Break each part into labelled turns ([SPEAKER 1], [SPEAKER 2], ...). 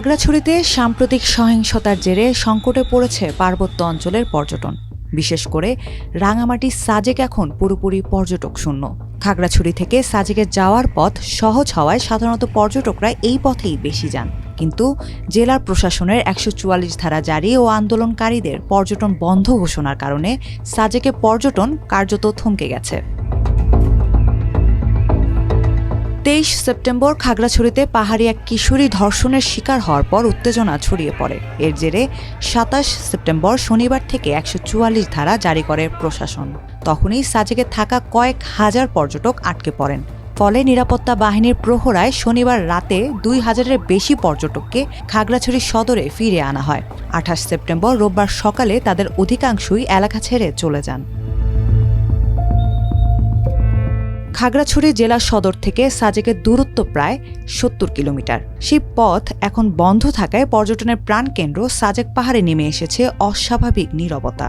[SPEAKER 1] খাগড়াছড়িতে সাম্প্রতিক সহিংসতার জেরে সংকটে পড়েছে পার্বত্য অঞ্চলের পর্যটন। বিশেষ করে রাঙামাটি সাজেক এখন পুরোপুরি পর্যটক শূন্য। খাগড়াছড়ি থেকে সাজেকে যাওয়ার পথ সহজ হওয়ায় সাধারণত পর্যটকরা এই পথেই বেশি যান। কিন্তু জেলার প্রশাসনের একশো চুয়াল্লিশ ধারা জারি ও আন্দোলনকারীদের পর্যটন বন্ধ ঘোষণার কারণে সাজেকে পর্যটন কার্যত থমকে গেছে। তেইশ সেপ্টেম্বর খাগড়াছড়িতে পাহাড়ি এক কিশোরী ধর্ষণের শিকার হওয়ার পর উত্তেজনা ছড়িয়ে পড়ে। এর জেরে সাতাশ সেপ্টেম্বর শনিবার থেকে একশো চুয়াল্লিশ ধারা জারি করে প্রশাসন। তখনই সাজেকে থাকা কয়েক হাজার পর্যটক আটকে পড়েন। ফলে নিরাপত্তা বাহিনীর প্রহরায় শনিবার রাতে দুই হাজারের বেশি পর্যটককে খাগড়াছড়ি সদরে ফিরে আনা হয়। আঠাশ সেপ্টেম্বর রোববার সকালে তাদের অধিকাংশই এলাকা ছেড়ে চলে যান। খাগড়াছড়ি জেলা সদর থেকে সাজেকের দূরত্ব প্রায় সত্তর কিলোমিটার। সেই পথ এখন বন্ধ থাকায় পর্যটনের প্রাণকেন্দ্র সাজেক পাহাড়ে নেমে এসেছে অস্বাভাবিক নীরবতা।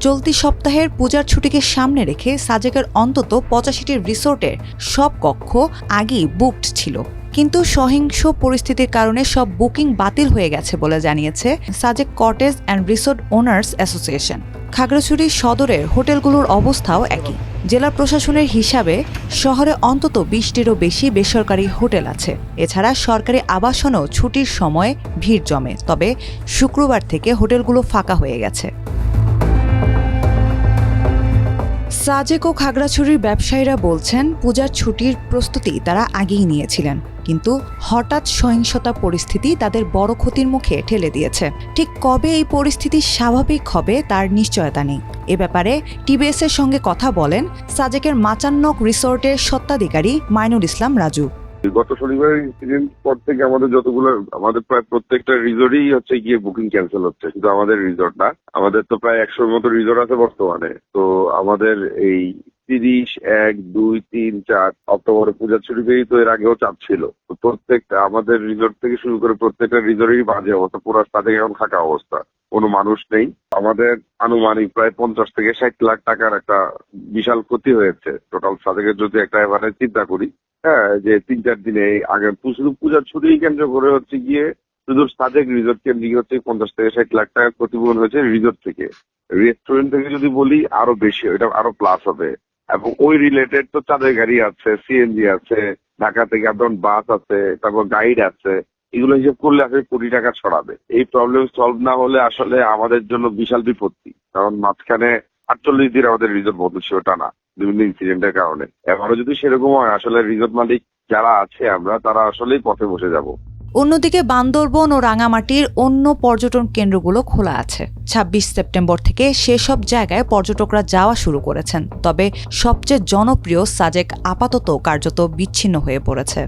[SPEAKER 1] চলতি সপ্তাহের পূজার ছুটিকে সামনে রেখে সাজেকের অন্তত পঁচাশিটির রিসোর্টের সব কক্ষ আগেই বুকড ছিল। কিন্তু সহিংস পরিস্থিতির কারণে সব বুকিং বাতিল হয়ে গেছে বলে জানিয়েছে Sajek cottage and resort owners association. Khagrachari সদরের হোটেলগুলোর অবস্থাও একই। জেলা প্রশাসনের হিসাবে শহরে অন্তত বিশটিরও বেশি বেসরকারি হোটেল আছে। এছাড়া সরকারি আবাসনও ছুটির সময় ভিড় জমে, তবে শুক্রবার থেকে হোটেলগুলো ফাঁকা হয়ে গেছে। সাজেক ও খাগড়াছড়ির ব্যবসায়ীরা বলছেন, পূজার ছুটির প্রস্তুতি তারা আগেই নিয়েছিলেন। কিন্তু হঠাৎ সহিংসতা পরিস্থিতি তাদের বড় ক্ষতির মুখে ঠেলে দিয়েছে। ঠিক কবে এই পরিস্থিতি স্বাভাবিক হবে তার নিশ্চয়তা নেই। এ ব্যাপারে টিবিএসের সঙ্গে কথা বলেন সাজেকের মাচান্নক রিসোর্টের সত্ত্বাধিকারী মাইনুল ইসলাম রাজু।
[SPEAKER 2] গত শনিবারের ইনসিডেন্ট পর থেকে আমাদের যতগুলো, আমাদের প্রায় প্রত্যেকটা রিসোর্টই হচ্ছে গিয়ে বুকিং ক্যান্সেল হচ্ছে, শুধু আমাদের রিসোর্ট না, আমাদের তো প্রায় একশোর মতো রিসোর্ট আছে বর্তমানে। তো আমাদের এই তিরিশ, এক, দুই, তিন, চার, অক্টোবরে পূজার ছুটিতেই তো এর আগেও চাপ ছিল। তো প্রত্যেকটা, আমাদের রিসোর্ট থেকে শুরু করে প্রত্যেকটা রিসোর্টেরই বাজে অবস্থা, পুরো তাদের এখন থাকা অবস্থা, কোনো মানুষ নেই। আমাদের আনুমানিক প্রায় পঞ্চাশ থেকে ষাট লাখ টাকার একটা বিশাল ক্ষতি হয়েছে। টোটাল সাদেকের যদি একটা এবারে চিন্তা করি হ্যাঁ যে তিন চার দিনে আগে শুধু পূজার ছুটি কেন্দ্র করে হচ্ছে গিয়ে শুধু সাজেক রিজোর্ট কেন্দ্রিক হচ্ছে পঞ্চাশ থেকে ষাট লাখ টাকা ক্ষতিপূরণ হয়েছে রিজোর্ট থেকে। রেস্টুরেন্ট থেকে যদি বলি, আরও বেশি, এটা আরও প্লাস হবে। এবং ওই রিলেটেড তো চাঁদের গাড়ি আছে সিএনজি আছে, ঢাকা থেকে আপনার বাস আছে, তারপর গাইড আছে। এগুলো হিসেব করলে আসলে কোটি টাকা ছড়াবে। এই প্রবলেম সলভ না হলে আসলে আমাদের জন্য বিশাল বিপত্তি। কারণ মাঝখানে আটচল্লিশ দিন আমাদের রিজোর্ট বন্ধ ছিল টানা। বিভিন্ন ইনসিডেন্টের কারণে। এবারও যদি সেরকম হয়, আসলে রিজোর্ট মালিক যারা আছে আমরা, তারা আসলেই পথে বসে যাব।
[SPEAKER 1] অন্যদিকে বান্দরবন ও রাঙামাটির অন্য পর্যটন কেন্দ্রগুলো খোলা আছে। ২৬ সেপ্টেম্বর থেকে সেসব জায়গায় পর্যটকরা যাওয়া শুরু করেছেন। তবে সবচেয়ে জনপ্রিয় সাজেক আপাতত কার্যত বিচ্ছিন্ন হয়ে পড়েছে।